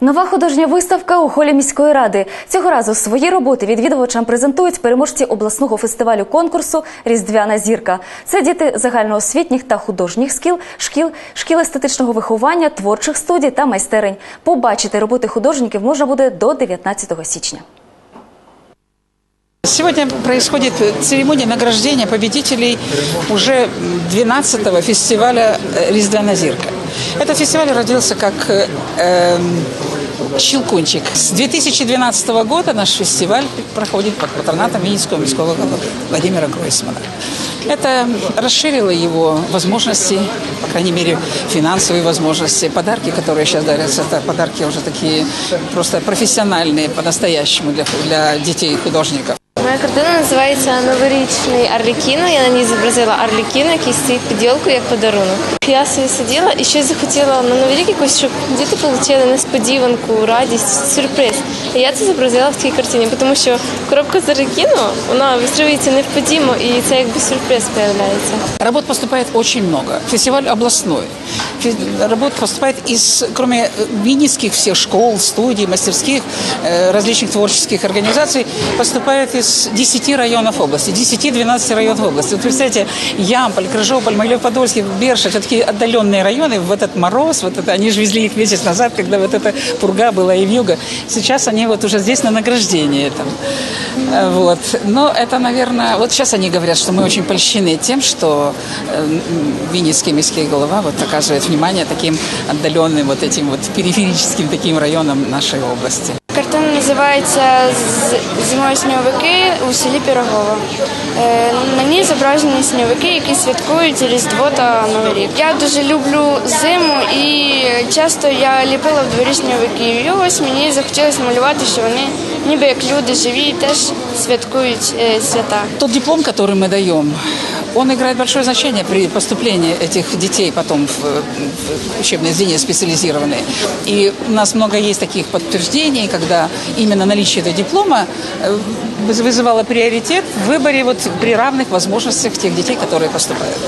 Нова художня виставка у холі міської ради. Цього разу свої роботи відвідувачам презентують переможці обласного фестивалю конкурсу Різдвяна зірка. Це діти загальноосвітніх та художніх шкіл, шкіл, шкіл естетичного виховання, творчих студій та майстерень. Побачити роботи художників можна буде до 19 січня. Сегодня происходит церемония награждения победителей уже 12-го фестиваля э, «Рездвяна зирка». Этот фестиваль родился как э, эм, «Щелкунчик». С 2012 года наш фестиваль проходит под патронатом Винницкого міського головы Владимира Гройсмана. Это расширило его возможности, по крайней мере, финансовые возможности. Подарки, которые сейчас дарятся, это подарки уже такие просто профессиональные, по-настоящему для, для детей и художников. Картина називається Новорічний Арлікіно. Я на ній зобразила Арлікіно, який стоїть під ялкою як подарунок. Я собі сиділа і щось захотіла на новий рік якось, щоб діти отримали несподіванку, радість, сюрприз. І я це зобразила в цій картині, тому що коробка з Арлікіно, вона вистроюється невподімо, і це якби сюрприз з'являється. Работ поступает очень много. Фестиваль областной. Фе- Работ поступает из, кроме э, винницких всех школ, студий, мастерских, э, различных творческих организаций, поступает из 10 районов области, 10-12 районов области. Вот представляете, Ямполь, Крыжополь, Могилев-Подольский, Берша, это такие отдаленные районы, в этот мороз, вот это, они же везли их месяц назад, когда вот эта пурга была и вьюга. Сейчас они вот уже здесь на награждении там. Э, Вот. Но это, наверное, вот сейчас они говорят, что мы очень польщены тем, что э, м, Винницкий міський голова вот оказывает внимание таким отдаленным вот этим вот периферическим таким районам нашей области. Картина називається Зимові сніговики у селі Пірогово. Е, На ній зображені сніговики, які святкують Різдво та Новий рік. Я дуже люблю зиму і часто я ліпила в дворі сніговиків. І ось мені захотілося малювати, що вони ніби як люди живі і теж святкують е, свята. Тот диплом, который мы даем, он играет большое значение при поступлении этих детей потом в, в учебные заведения специализированные. И у нас много есть таких подтверждений, когда именно наличие этого диплома э, выз- вызывало приоритет в выборе вот при равных возможностях тех детей, которые поступают.